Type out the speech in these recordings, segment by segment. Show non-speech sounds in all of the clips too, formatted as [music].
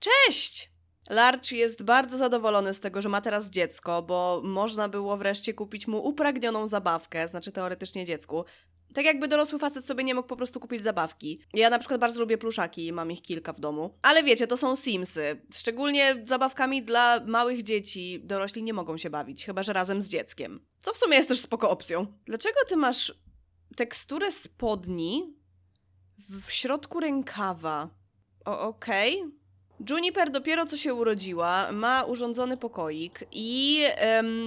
Cześć! Larch jest bardzo zadowolony z tego, że ma teraz dziecko, bo można było wreszcie kupić mu upragnioną zabawkę, znaczy teoretycznie dziecku. Tak jakby dorosły facet sobie nie mógł po prostu kupić zabawki. Ja na przykład bardzo lubię pluszaki i mam ich kilka w domu. Ale wiecie, to są Simsy. Szczególnie zabawkami dla małych dzieci dorośli nie mogą się bawić, chyba że razem z dzieckiem. Co w sumie jest też spoko opcją. Dlaczego ty masz teksturę spodni w środku rękawa? Okej. Juniper dopiero co się urodziła, ma urządzony pokoik i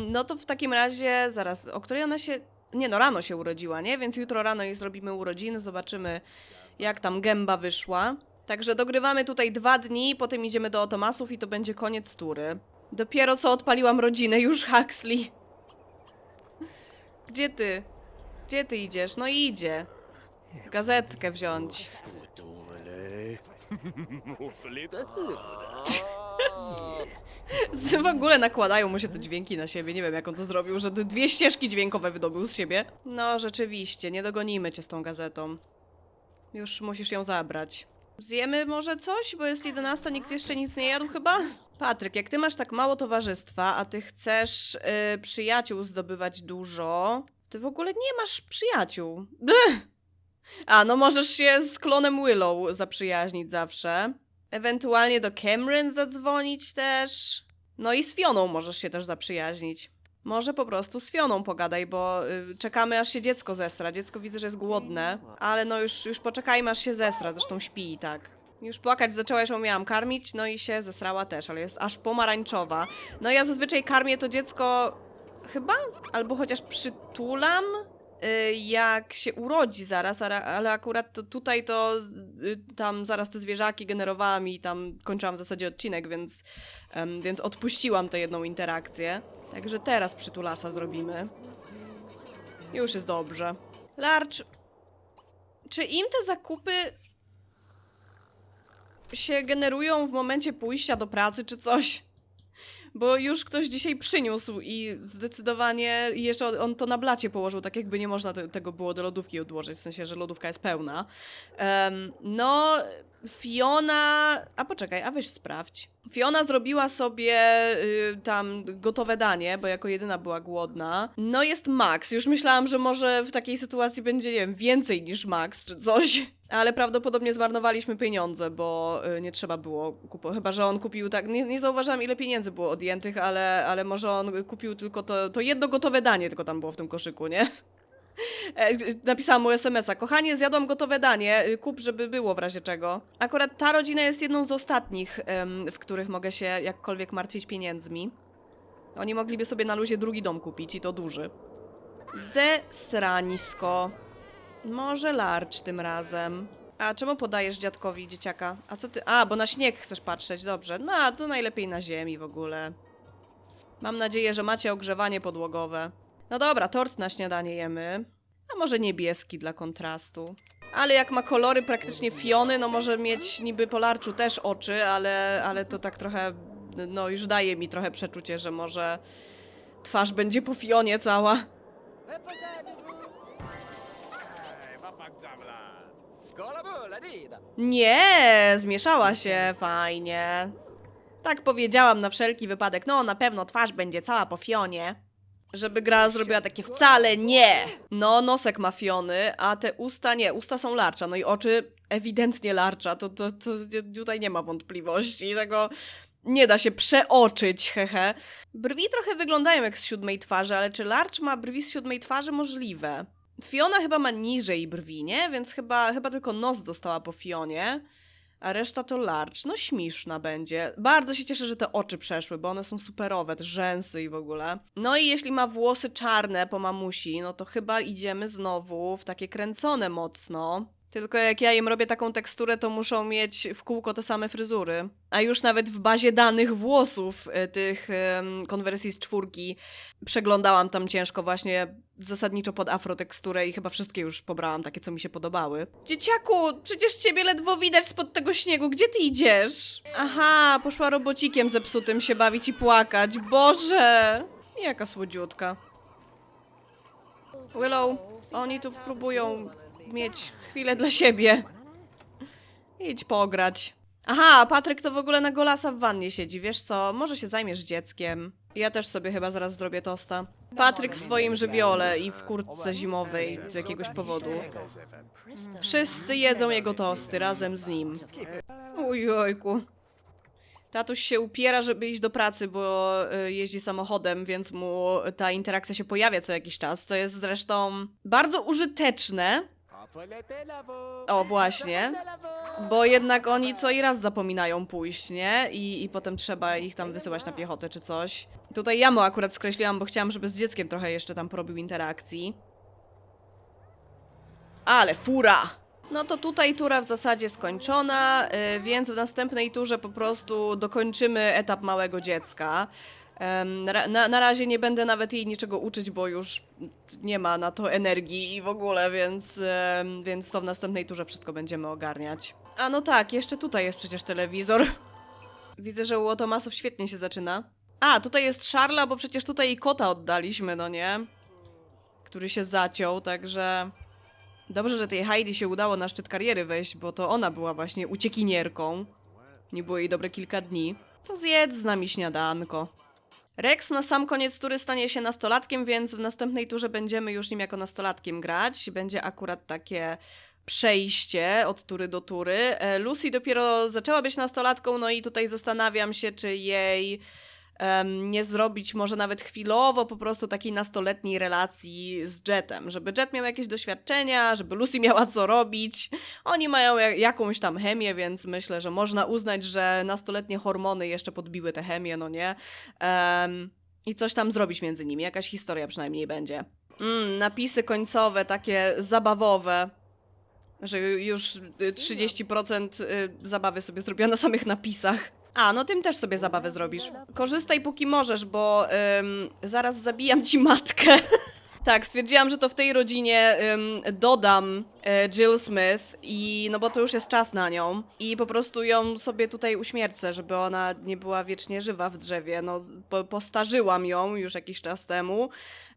no to w takim razie, zaraz, o której ona się... Nie no, rano się urodziła, nie? Więc jutro rano jej zrobimy urodziny, zobaczymy jak tam gęba wyszła. Także dogrywamy tutaj dwa dni, potem idziemy do Otomasów i to będzie koniec tury. Dopiero co odpaliłam rodzinę, już [laughs] Huxley. Gdzie ty? Gdzie ty idziesz? No idzie. Gazetkę wziąć. W ogóle nakładają mu się te dźwięki na siebie. Nie wiem, jak on to zrobił, że dwie ścieżki dźwiękowe wydobył z siebie. No, rzeczywiście, nie dogonimy cię z tą gazetą. Już musisz ją zabrać. Zjemy może coś, bo jest 11, nikt jeszcze nic nie jadł chyba? Patryk, jak ty masz tak mało towarzystwa, a ty chcesz y, przyjaciół zdobywać dużo, ty w ogóle nie masz przyjaciół. Bleh! A, no możesz się z klonem Willow zaprzyjaźnić zawsze. Ewentualnie do Cameron zadzwonić też. No i z Fioną możesz się też zaprzyjaźnić. Może po prostu z Fioną pogadaj, bo y, czekamy aż się dziecko zesra. Dziecko widzę, że jest głodne, ale no już, już poczekajmy aż się zesra, zresztą śpi i tak. Już płakać zaczęła, już ją miałam karmić, no i się zesrała też, ale jest aż pomarańczowa. No ja zazwyczaj karmię to dziecko chyba, albo chociaż przytulam, jak się urodzi zaraz, ale, akurat to tutaj to y, tam zaraz te zwierzaki generowałam i tam kończyłam w zasadzie odcinek, więc, więc odpuściłam tę jedną interakcję. Także teraz przytulasa zrobimy. Już jest dobrze. Larcz, czy im te zakupy się generują w momencie pójścia do pracy czy coś? Bo już ktoś dzisiaj przyniósł i zdecydowanie jeszcze on- to na blacie położył, tak jakby nie można te, tego było do lodówki odłożyć, w sensie, że lodówka jest pełna. Em, no, Fiona. A poczekaj, a weź sprawdź. Fiona zrobiła sobie y, tam gotowe danie, bo jako jedyna była głodna. No jest Max. Już myślałam, że może w takiej sytuacji będzie, nie wiem, więcej niż Max czy coś. Ale prawdopodobnie zmarnowaliśmy pieniądze, bo y, nie trzeba było kupować. Chyba, że on kupił tak. Nie, nie zauważyłam, ile pieniędzy było odjętych, ale, ale może on kupił tylko to, to jedno gotowe danie, tylko tam było w tym koszyku, nie? E, Napisałam mu SMS-a. Kochanie, zjadłam gotowe danie. y, Kup, żeby było w razie czego. Akurat ta rodzina jest jedną z ostatnich, w których mogę się jakkolwiek martwić pieniędzmi. Oni mogliby sobie na luzie drugi dom kupić i to duży. Zesranisko. Może larcz tym razem. A czemu podajesz dziadkowi dzieciaka? A co ty? A, bo na śnieg chcesz patrzeć, dobrze. No, a to najlepiej na ziemi w ogóle. Mam nadzieję, że macie ogrzewanie podłogowe. No dobra, tort na śniadanie jemy. A może niebieski dla kontrastu. Ale jak ma kolory praktycznie Fiony, no może mieć niby po larczu też oczy, ale, ale to tak trochę, no już daje mi trochę przeczucie, że może twarz będzie po Fionie cała. Nie, zmieszała się, fajnie. Tak powiedziałam na wszelki wypadek. No, na pewno twarz będzie cała po Fionie. Żeby gra zrobiła takie wcale nie. No, nosek ma Fiony, a te usta nie. Usta są larcza, no i oczy ewidentnie larcza. To, to, to tutaj nie ma wątpliwości. Tego nie da się przeoczyć, hehe. Brwi trochę wyglądają jak z siódmej twarzy, ale czy larcz ma brwi z siódmej twarzy? Możliwe. Fiona chyba ma niżej brwi, nie? Więc chyba, chyba tylko nos dostała po Fionie. A reszta to larcz. No śmieszna będzie. Bardzo się cieszę, że te oczy przeszły, bo one są superowe, te rzęsy i w ogóle. No i jeśli ma włosy czarne po mamusi, no to chyba idziemy znowu w takie kręcone mocno. Tylko jak ja im robię taką teksturę, to muszą mieć w kółko te same fryzury. A już nawet w bazie danych włosów e, tych konwersji z czwórki przeglądałam tam ciężko właśnie zasadniczo pod afroteksturę i chyba wszystkie już pobrałam, takie co mi się podobały. Dzieciaku, przecież ciebie ledwo widać spod tego śniegu, gdzie ty idziesz? Aha, poszła robocikiem zepsutym się bawić i płakać. Boże! Jaka słodziutka. Willow, oni tu próbują mieć chwilę dla siebie. Idź pograć. Aha, Patryk to w ogóle na golasa w wannie siedzi, wiesz co? Może się zajmiesz dzieckiem. Ja też sobie chyba zaraz zrobię tosta. Patryk w swoim żywiole i w kurtce zimowej z jakiegoś powodu. Wszyscy jedzą jego tosty razem z nim. Ujojku. Tatuś się upiera, żeby iść do pracy, bo y, jeździ samochodem, więc mu ta interakcja się pojawia co jakiś czas. To jest zresztą bardzo użyteczne, O, właśnie. bo jednak oni co i raz zapominają pójść, nie? I, I potem trzeba ich tam wysyłać na piechotę czy coś. Tutaj ja mu akurat skreśliłam, bo chciałam, żeby z dzieckiem trochę jeszcze tam porobił interakcji. Ale fura! No to tutaj tura w zasadzie skończona, y, więc w następnej turze po prostu dokończymy etap małego dziecka. Na, na, razie nie będę nawet jej niczego uczyć, bo już nie ma na to energii i w ogóle, więc, więc to w następnej turze wszystko będziemy ogarniać. A no tak, jeszcze tutaj jest przecież telewizor. [laughs] Widzę, że u Otomasów świetnie się zaczyna. A, tutaj jest Szarla, bo przecież tutaj i kota oddaliśmy, no nie? Który się zaciął, także... Dobrze, że tej Heidi się udało na szczyt kariery wejść, bo to ona była właśnie uciekinierką. Nie było jej dobre kilka dni. To zjedz z nami śniadanko. Rex na sam koniec tury stanie się nastolatkiem, więc w następnej turze będziemy już nim jako nastolatkiem grać. Będzie akurat takie przejście od tury do tury. E, Lucy dopiero zaczęła być nastolatką, no i tutaj zastanawiam się, czy jej nie zrobić może nawet chwilowo po prostu takiej nastoletniej relacji z Jetem, żeby Jet miał jakieś doświadczenia, żeby Lucy miała co robić. Oni mają ja- jakąś tam chemię, więc myślę, że można uznać, że nastoletnie hormony jeszcze podbiły tę chemię, no nie? Em, I coś tam zrobić między nimi, jakaś historia przynajmniej będzie. Mm, napisy końcowe, takie zabawowe. Że ju- już y, 30% y, zabawy sobie zrobiła na samych napisach. A, no tym też sobie zabawę zrobisz. Korzystaj póki możesz, bo ym, zaraz zabijam ci matkę. [laughs] tak, stwierdziłam, że to w tej rodzinie ym, dodam e, Jill Smith i no bo to już jest czas na nią i po prostu ją sobie tutaj uśmiercę, żeby ona nie była wiecznie żywa w drzewie. No, po, postarzyłam ją już jakiś czas temu.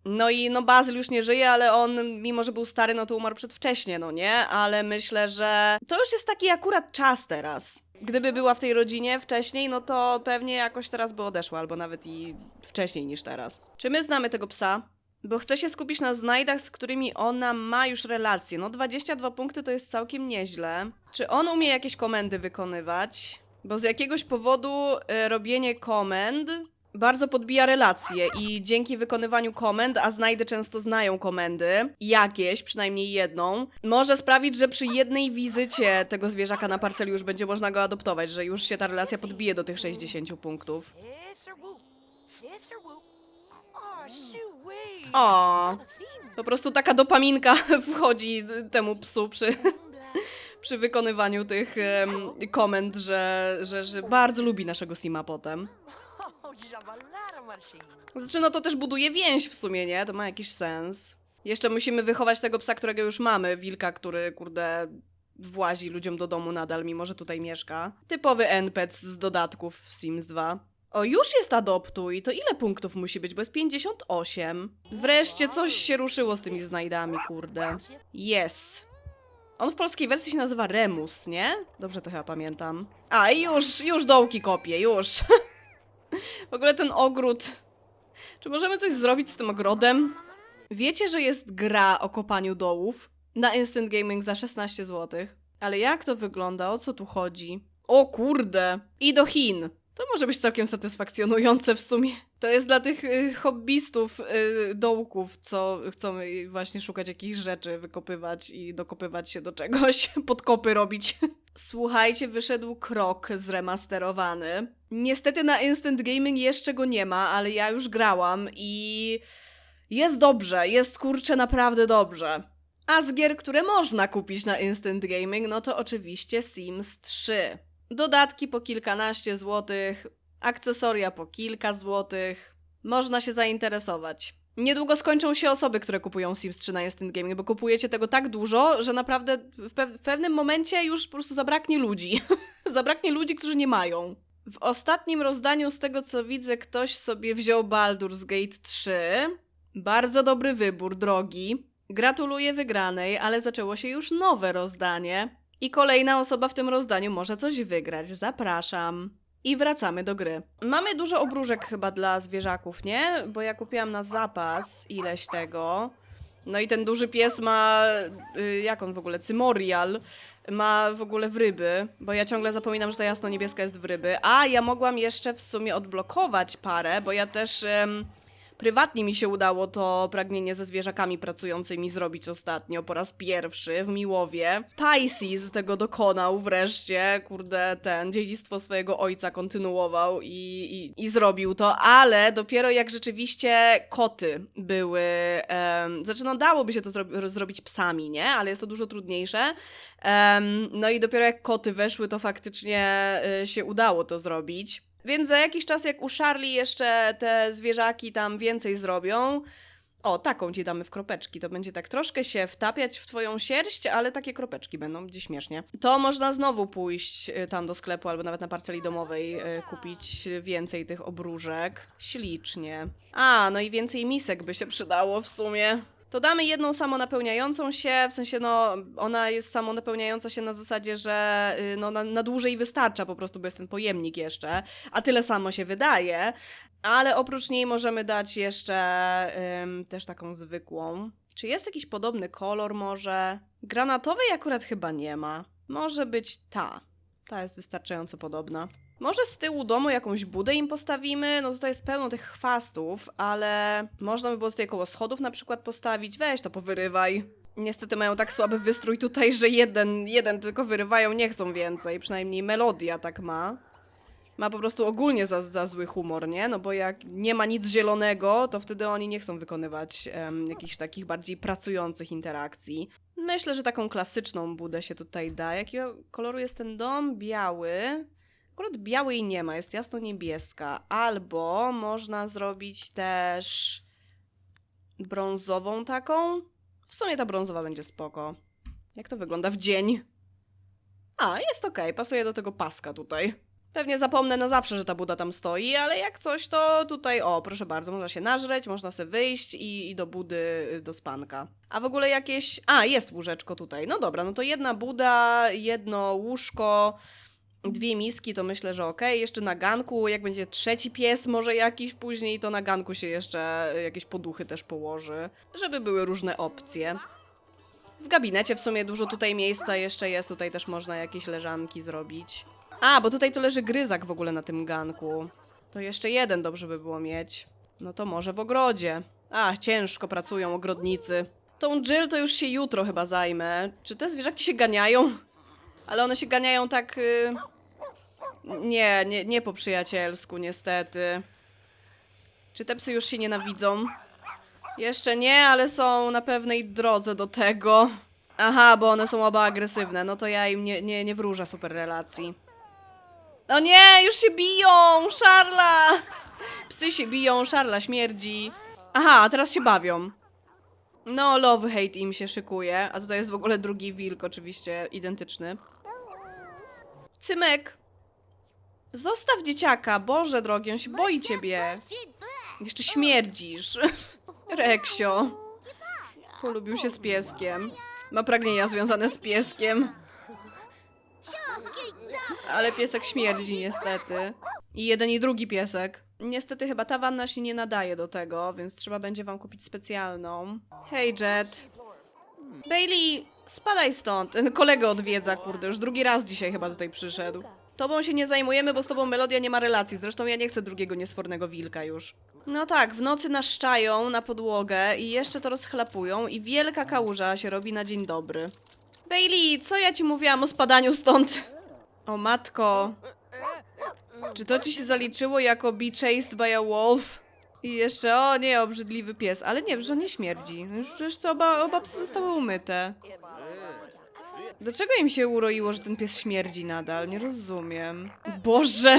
No i no Bazyl już nie żyje, ale on, mimo że był stary, no to umarł przedwcześnie, no nie? Ale myślę, że to już jest taki akurat czas teraz. Gdyby była w tej rodzinie wcześniej, no to pewnie jakoś teraz by odeszła, albo nawet i wcześniej niż teraz. Czy my znamy tego psa? Bo chcę się skupić na znajdach, z którymi ona ma już relacje. No 22 punkty to jest całkiem nieźle. Czy on umie jakieś komendy wykonywać? Bo z jakiegoś powodu e, robienie komend bardzo podbija relacje i dzięki wykonywaniu komend, a znajdy często znają komendy, jakieś, przynajmniej jedną, może sprawić, że przy jednej wizycie tego zwierzaka na parceli już będzie można go adoptować, że już się ta relacja podbije do tych 60 punktów. Sister whoop, sister whoop. O, po prostu taka dopaminka [laughs] wchodzi temu psu przy, [laughs] przy wykonywaniu tych em, komend, że, że, że bardzo lubi naszego Sima potem. Znaczy, no to też buduje więź w sumie, nie? To ma jakiś sens. Jeszcze musimy wychować tego psa, którego już mamy. Wilka, który, kurde, włazi ludziom do domu nadal, mimo że tutaj mieszka. Typowy NPC z dodatków w Sims 2. O, już jest adoptuj. To ile punktów musi być? Bo jest 58. Wreszcie coś się ruszyło z tymi znajdami, kurde. Yes. On w polskiej wersji się nazywa Remus, nie? Dobrze to chyba pamiętam. A, i już, już dołki kopię, już. [laughs] w ogóle ten ogród czy możemy coś zrobić z tym ogrodem? Wiecie, że jest gra o kopaniu dołów na Instant Gaming za 16 zł. Ale jak to wygląda? O co tu chodzi? O kurde! I do Chin. To może być całkiem satysfakcjonujące w sumie. To jest dla tych y, hobbystów y, dołków, co chcą y, właśnie szukać jakichś rzeczy, wykopywać i dokopywać się do czegoś, [laughs] podkopy robić. Słuchajcie, wyszedł krok zremasterowany. Niestety na Instant Gaming jeszcze go nie ma, ale ja już grałam i jest dobrze, jest kurczę naprawdę dobrze. A z gier, które można kupić na Instant Gaming, no to oczywiście Sims 3. Dodatki po kilkanaście złotych, akcesoria po kilka złotych. Można się zainteresować. Niedługo skończą się osoby, które kupują Sims 3 na Instant Gaming, bo kupujecie tego tak dużo, że naprawdę w, pe- w pewnym momencie już po prostu zabraknie ludzi. [laughs] zabraknie ludzi, którzy nie mają. W ostatnim rozdaniu, z tego co widzę, ktoś sobie wziął Baldur's Gate 3. Bardzo dobry wybór, drogi. Gratuluję wygranej, ale zaczęło się już nowe rozdanie. I kolejna osoba w tym rozdaniu może coś wygrać. Zapraszam. I wracamy do gry. Mamy dużo obróżek chyba dla zwierzaków, nie? Bo ja kupiłam na zapas ileś tego. No i ten duży pies ma. Y, jak on w ogóle? Cymorial. Ma w ogóle w ryby, bo ja ciągle zapominam, że ta jasno-niebieska jest w ryby. A ja mogłam jeszcze w sumie odblokować parę, bo ja też. Prywatnie mi się udało to pragnienie ze zwierzakami pracującymi zrobić ostatnio po raz pierwszy w Miłowie. Pisces tego dokonał wreszcie, kurde, ten dziedzictwo swojego ojca kontynuował i, i, i zrobił to, ale dopiero jak rzeczywiście koty były, um, znaczy no dałoby się to zro- zrobić psami, nie? Ale jest to dużo trudniejsze. Em, no i dopiero jak koty weszły, to faktycznie y, się udało to zrobić. Więc za jakiś czas, jak u Charlie jeszcze te zwierzaki tam więcej zrobią, o, taką ci damy w kropeczki. To będzie tak troszkę się wtapiać w twoją sierść, ale takie kropeczki będą, gdzie śmiesznie. To można znowu pójść y, tam do sklepu albo nawet na parceli domowej y, kupić więcej tych obróżek. Ślicznie. A, no i więcej misek by się przydało w sumie. To damy jedną samonapełniającą się, w sensie no, ona jest samonapełniająca się na zasadzie, że y, no, na, na dłużej wystarcza po prostu, bo jest ten pojemnik jeszcze, a tyle samo się wydaje. Ale oprócz niej możemy dać jeszcze ym, też taką zwykłą. Czy jest jakiś podobny kolor może? Granatowej akurat chyba nie ma. Może być ta. Ta jest wystarczająco podobna. Może z tyłu domu jakąś budę im postawimy? No tutaj jest pełno tych chwastów, ale można by było tutaj koło schodów na przykład postawić. Weź to powyrywaj. Niestety mają tak słaby wystrój tutaj, że jeden, jeden tylko wyrywają, nie chcą więcej. Przynajmniej melodia tak ma ma po prostu ogólnie za, za zły humor, nie? No bo jak nie ma nic zielonego, to wtedy oni nie chcą wykonywać em, jakichś takich bardziej pracujących interakcji. Myślę, że taką klasyczną budę się tutaj da. Jakiego koloru jest ten dom? Biały. Akurat białej nie ma, jest jasno-niebieska. Albo można zrobić też brązową taką. W sumie ta brązowa będzie spoko. Jak to wygląda w dzień? A, jest okej, pasuje do tego paska tutaj. Pewnie zapomnę na zawsze, że ta buda tam stoi, ale jak coś, to tutaj, o, proszę bardzo, można się nażreć, można sobie wyjść i, i do budy, y, do spanka. A w ogóle jakieś... A, jest łóżeczko tutaj. No dobra, no to jedna buda, jedno łóżko, dwie miski, to myślę, że okej. Jeszcze na ganku, jak będzie trzeci pies może jakiś później, to na ganku się jeszcze jakieś poduchy też położy, żeby były różne opcje. W gabinecie w sumie dużo tutaj miejsca jeszcze jest, tutaj też można jakieś leżanki zrobić. A, bo tutaj to leży gryzak w ogóle na tym ganku. To jeszcze jeden dobrze by było mieć. No to może w ogrodzie. A, ciężko pracują ogrodnicy. Tą Jill to już się jutro chyba zajmę. Czy te zwierzaki się ganiają? Ale one się ganiają tak... Y... Nie, nie, nie po przyjacielsku niestety. Czy te psy już się nienawidzą? Jeszcze nie, ale są na pewnej drodze do tego. Aha, bo one są oba agresywne. No to ja im nie, nie, nie wróżę super relacji. O nie, już się biją! Szarla! Psy się biją, Szarla śmierdzi. Aha, a teraz się bawią. No, love hate im się szykuje. A tutaj jest w ogóle drugi wilk, oczywiście identyczny. Cymek! Zostaw dzieciaka, Boże drogi, on się boi ciebie. Jeszcze śmierdzisz. [laughs] Reksio. Polubił się z pieskiem. Ma pragnienia związane z pieskiem. Ale piesek śmierdzi niestety. I jeden i drugi piesek. Niestety chyba ta wanna się nie nadaje do tego, więc trzeba będzie wam kupić specjalną. Hej Jet. Bailey, spadaj stąd. Ten kolega odwiedza, kurde, już drugi raz dzisiaj chyba tutaj przyszedł. Tobą się nie zajmujemy, bo z tobą Melodia nie ma relacji. Zresztą ja nie chcę drugiego niesfornego wilka już. No tak, w nocy naszczają na podłogę i jeszcze to rozchlapują i wielka kałuża się robi na dzień dobry. Bailey, co ja ci mówiłam o spadaniu stąd? O matko. Czy to ci się zaliczyło jako be chased by a wolf? I jeszcze, o nie, obrzydliwy pies. Ale nie, że on nie śmierdzi. Przecież to oba, oba psy zostały umyte. Dlaczego im się uroiło, że ten pies śmierdzi nadal? Nie rozumiem. Boże!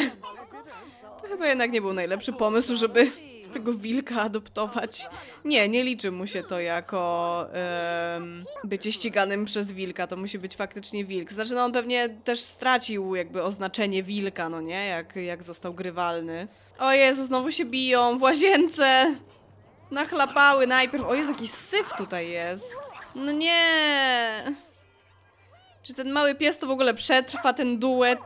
To chyba jednak nie był najlepszy pomysł, żeby tego wilka adoptować. Nie, nie liczy mu się to jako em, bycie ściganym przez wilka. To musi być faktycznie wilk. Znaczy, no on pewnie też stracił jakby oznaczenie wilka, no nie? Jak, jak został grywalny. O Jezu, znowu się biją w łazience! Nachlapały najpierw. O Jezu, jakiś syf tutaj jest. No nie! Czy ten mały pies to w ogóle przetrwa ten duet?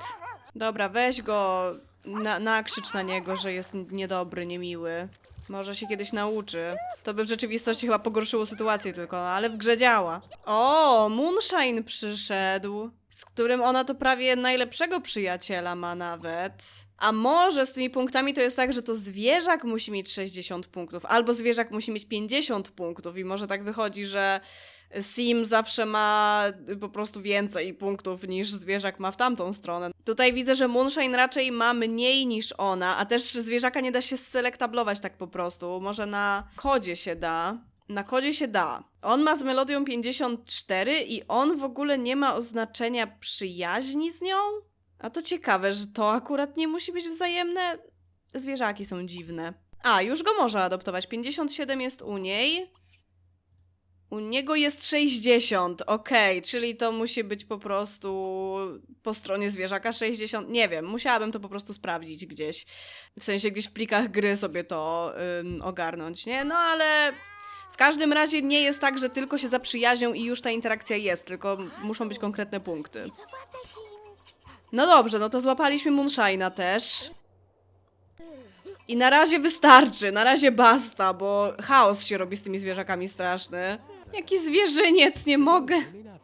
Dobra, weź go, na, nakrzycz na niego, że jest niedobry, niemiły. Może się kiedyś nauczy. To by w rzeczywistości chyba pogorszyło sytuację tylko, no, ale w grze działa. O, Moonshine przyszedł, z którym ona to prawie najlepszego przyjaciela ma nawet. A może z tymi punktami to jest tak, że to zwierzak musi mieć 60 punktów, albo zwierzak musi mieć 50 punktów i może tak wychodzi, że Sim zawsze ma po prostu więcej punktów niż zwierzak ma w tamtą stronę. Tutaj widzę, że Moonshine raczej ma mniej niż ona, a też zwierzaka nie da się selektablować tak po prostu. Może na kodzie się da. Na kodzie się da. On ma z melodią 54 i on w ogóle nie ma oznaczenia przyjaźni z nią? A to ciekawe, że to akurat nie musi być wzajemne. Zwierzaki są dziwne. A, już go może adoptować. 57 jest u niej. U niego jest 60, okej, czyli to musi być po prostu po stronie zwierzaka 60. Nie wiem, musiałabym to po prostu sprawdzić gdzieś. W sensie gdzieś w plikach gry sobie to ym, ogarnąć, nie? No ale w każdym razie nie jest tak, że tylko się zaprzyjaźnią i już ta interakcja jest, tylko muszą być konkretne punkty. No dobrze, no to złapaliśmy Moonshine'a też. I na razie wystarczy, na razie basta, bo chaos się robi z tymi zwierzakami straszny. Jaki zwierzyniec, nie mogę.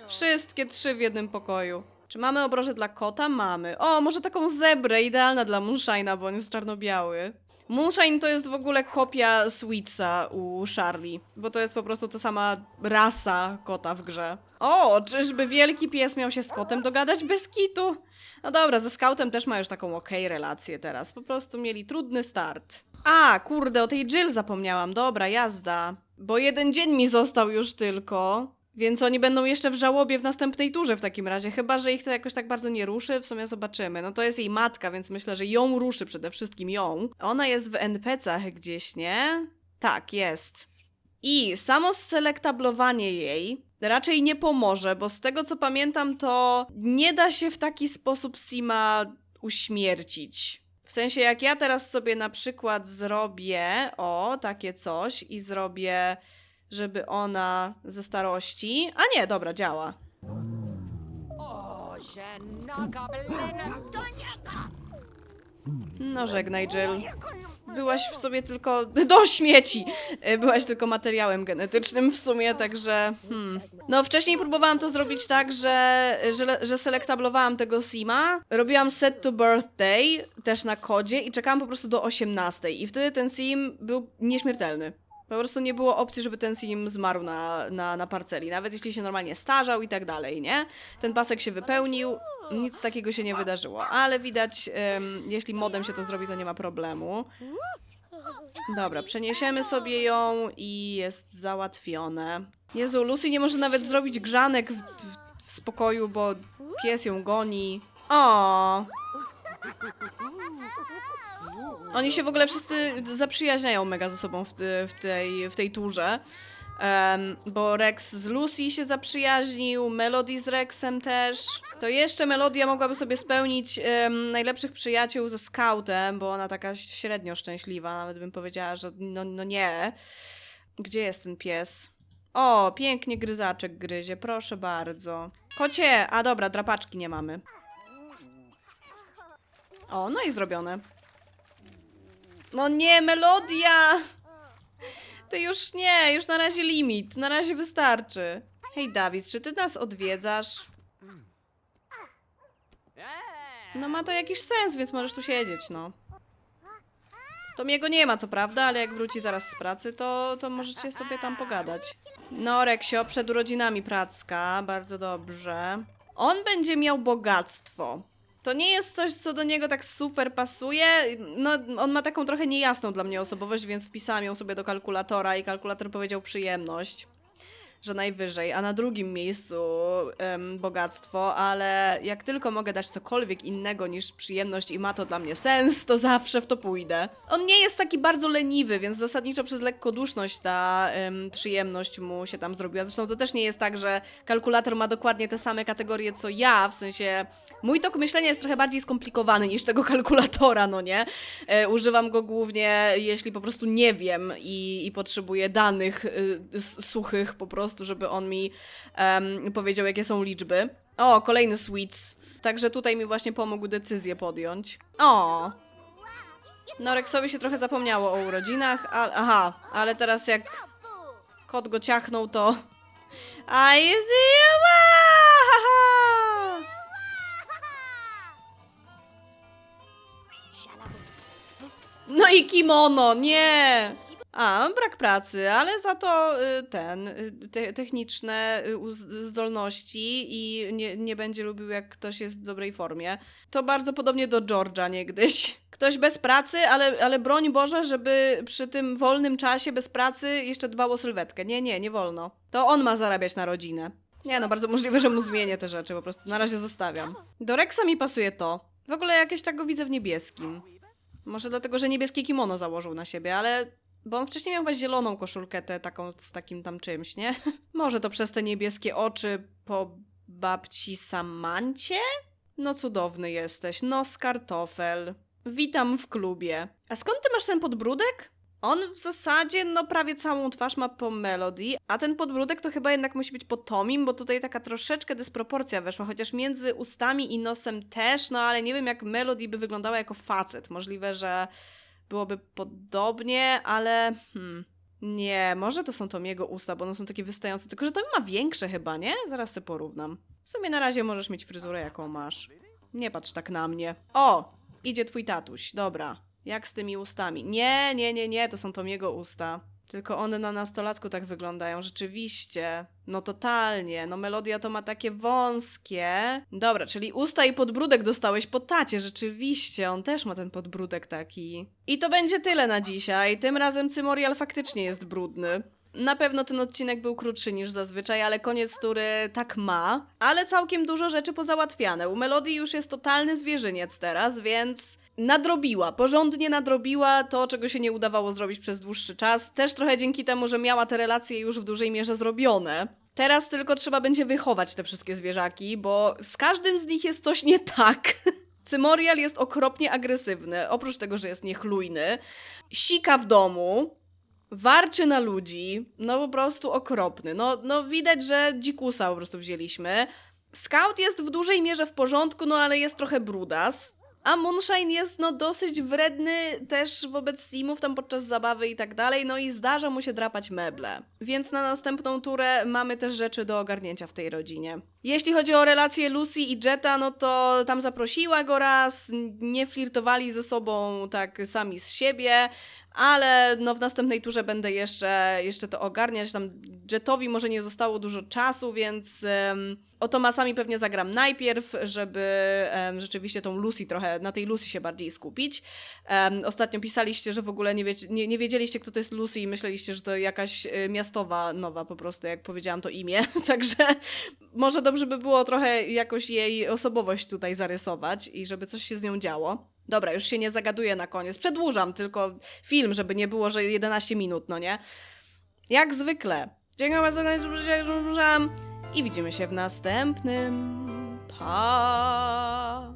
Wszystkie trzy w jednym pokoju. Czy mamy obroże dla kota? Mamy. O, może taką zebrę, idealna dla Moonshine'a, bo on jest czarno-biały. Moonshine to jest w ogóle kopia Sweetsa u Charlie, bo to jest po prostu ta sama rasa kota w grze. O, czyżby wielki pies miał się z kotem dogadać bez kitu? No dobra, ze Scoutem też ma już taką okej relację teraz. Po prostu mieli trudny start. A, kurde, o tej Jill zapomniałam. Dobra, jazda. Bo jeden dzień mi został już tylko. Więc oni będą jeszcze w żałobie w następnej turze w takim razie, chyba że ich to jakoś tak bardzo nie ruszy, w sumie zobaczymy. No to jest jej matka, więc myślę, że ją ruszy przede wszystkim ją. Ona jest w NPC-ach gdzieś, nie? Tak, jest. I samo selektablowanie jej raczej nie pomoże, bo z tego co pamiętam, to nie da się w taki sposób Sima uśmiercić. W sensie, jak ja teraz sobie na przykład zrobię, o, takie coś i zrobię, żeby ona ze starości. A nie, dobra, działa. O, że noga blena, to nie No, żegnaj, Jill. Byłaś w sobie tylko. [laughs] Do śmieci! E, Byłaś tylko materiałem genetycznym w sumie, także. Hmm. No, wcześniej próbowałam to zrobić tak, że, że, że selektablowałam tego Sima. Robiłam set to birthday też na kodzie i czekałam po prostu do 18. I wtedy ten Sim był nieśmiertelny. Po prostu nie było opcji, żeby ten sim zmarł na, na, na parceli, nawet jeśli się normalnie starzał i tak dalej, nie? Ten pasek się wypełnił, nic takiego się nie wydarzyło, ale widać, em, jeśli modem się to zrobi, to nie ma problemu. Dobra, przeniesiemy sobie ją i jest załatwione. Jezu, Lucy nie może nawet zrobić grzanek w, w, w spokoju, bo pies ją goni. O. Oni się w ogóle wszyscy zaprzyjaźniają mega ze sobą w, w, tej, w tej turze. Em, bo Rex z Lucy się zaprzyjaźnił, Melody z Rexem też. To jeszcze Melodia mogłaby sobie spełnić em, najlepszych przyjaciół ze Scoutem, bo ona taka średnio szczęśliwa, nawet bym powiedziała, że no, no nie. Gdzie jest ten pies? O, pięknie gryzaczek gryzie, proszę bardzo. Kocie! A dobra, drapaczki nie mamy. O, no i zrobione. No nie, melodia! Ty już nie, już na razie limit, na razie wystarczy. Hej Dawid, czy ty nas odwiedzasz? No ma to jakiś sens, więc możesz tu siedzieć, no. To jego nie ma, co prawda, ale jak wróci zaraz z pracy, to, to możecie sobie tam pogadać. No, Reksio, przed urodzinami pracka, bardzo dobrze. On będzie miał bogactwo. To nie jest coś, co do niego tak super pasuje. No, on ma taką trochę niejasną dla mnie osobowość, więc wpisałam ją sobie do kalkulatora i kalkulator powiedział przyjemność, że najwyżej, a na drugim miejscu bogactwo, ale jak tylko mogę dać cokolwiek innego niż przyjemność i ma to dla mnie sens, to zawsze w to pójdę. On nie jest taki bardzo leniwy, więc zasadniczo przez lekkoduszność ta em, przyjemność mu się tam zrobiła. Zresztą to też nie jest tak, że kalkulator ma dokładnie te same kategorie co ja, w sensie mój tok myślenia jest trochę bardziej skomplikowany niż tego kalkulatora, no nie? E, używam go głównie, jeśli po prostu nie wiem i, i potrzebuję danych y, suchych po prostu, żeby on mi powiedział, jakie są liczby. O, kolejny sweets. Także tutaj mi właśnie pomógł decyzję podjąć. O! No, Rexowi się trochę zapomniało o urodzinach, a, aha, ale teraz jak kot go ciachnął, to... I see you! No i kimono, nie! A, brak pracy, ale za to y, ten, y, te, techniczne y, zdolności i nie, nie będzie lubił, jak ktoś jest w dobrej formie. To bardzo podobnie do George'a niegdyś. Ktoś bez pracy, ale, ale broń Boże, żeby przy tym wolnym czasie bez pracy jeszcze dbał o sylwetkę. Nie, nie, nie wolno. To on ma zarabiać na rodzinę. Nie no, bardzo możliwe, że mu zmienię te rzeczy, po prostu na razie zostawiam. Do Rexa mi pasuje to. W ogóle jakieś tak go widzę w niebieskim. Może dlatego, że niebieskie kimono założył na siebie, ale... Bo on wcześniej miał chyba zieloną koszulkę, tę taką z takim tam czymś, nie? [laughs] Może to przez te niebieskie oczy po babci Samancie? No cudowny jesteś, no z kartofel. Witam w klubie. A skąd ty masz ten podbródek? On w zasadzie, no prawie całą twarz ma po Melody, a ten podbródek to chyba jednak musi być po Tomim, bo tutaj taka troszeczkę dysproporcja weszła, chociaż między ustami i nosem też, no ale nie wiem jak Melody by wyglądała jako facet. Możliwe, że byłoby podobnie, ale hmm, nie, może to są Tomiego usta, bo one są takie wystające, tylko że Tom ma większe chyba, nie? Zaraz sobie porównam. W sumie na razie możesz mieć fryzurę jaką masz. Nie patrz tak na mnie. O! Idzie twój tatuś, dobra. Jak z tymi ustami? Nie, nie, nie, nie, to są Tomiego usta. Tylko one na nastolatku tak wyglądają, rzeczywiście. No totalnie, no melodia to ma takie wąskie. Dobra, czyli usta i podbródek dostałeś po tacie, rzeczywiście, on też ma ten podbródek taki. I to będzie tyle na dzisiaj, tym razem Cymorial faktycznie jest brudny. Na pewno ten odcinek był krótszy niż zazwyczaj, ale koniec tury tak ma. Ale całkiem dużo rzeczy pozałatwiane. U Melodii już jest totalny zwierzyniec teraz, więc nadrobiła, porządnie nadrobiła to, czego się nie udawało zrobić przez dłuższy czas. Też trochę dzięki temu, że miała te relacje już w dużej mierze zrobione. Teraz tylko trzeba będzie wychować te wszystkie zwierzaki, bo z każdym z nich jest coś nie tak. [laughs] Cymorial jest okropnie agresywny, oprócz tego, że jest niechlujny. Sika w domu, warczy na ludzi, no po prostu okropny. No, no widać, że dzikusa po prostu wzięliśmy. Scout jest w dużej mierze w porządku, no ale jest trochę brudas. A Moonshine jest no dosyć wredny też wobec Simów tam podczas zabawy i tak dalej, no i zdarza mu się drapać meble. Więc na następną turę mamy też rzeczy do ogarnięcia w tej rodzinie. Jeśli chodzi o relacje Lucy i Jetta, no to tam zaprosiła go raz, nie flirtowali ze sobą tak sami z siebie, ale no w następnej turze będę jeszcze, jeszcze to ogarniać. Tam Jetowi może nie zostało dużo czasu, więc um, o Tomasami pewnie zagram najpierw, żeby em, rzeczywiście tą Lucy trochę, na tej Lucy się bardziej skupić. Em, ostatnio pisaliście, że w ogóle nie, nie, nie wiedzieliście, kto to jest Lucy i myśleliście, że to jakaś y, miastowa nowa po prostu, jak powiedziałam to imię. [laughs] Także może dobrze by było trochę jakoś jej osobowość tutaj zarysować i żeby coś się z nią działo. Dobra, już się nie zagaduję na koniec. Przedłużam tylko film, żeby nie było, że 11 minut, no nie? Jak zwykle. Dziękuję bardzo oglądanie i widzimy się w następnym. Pa!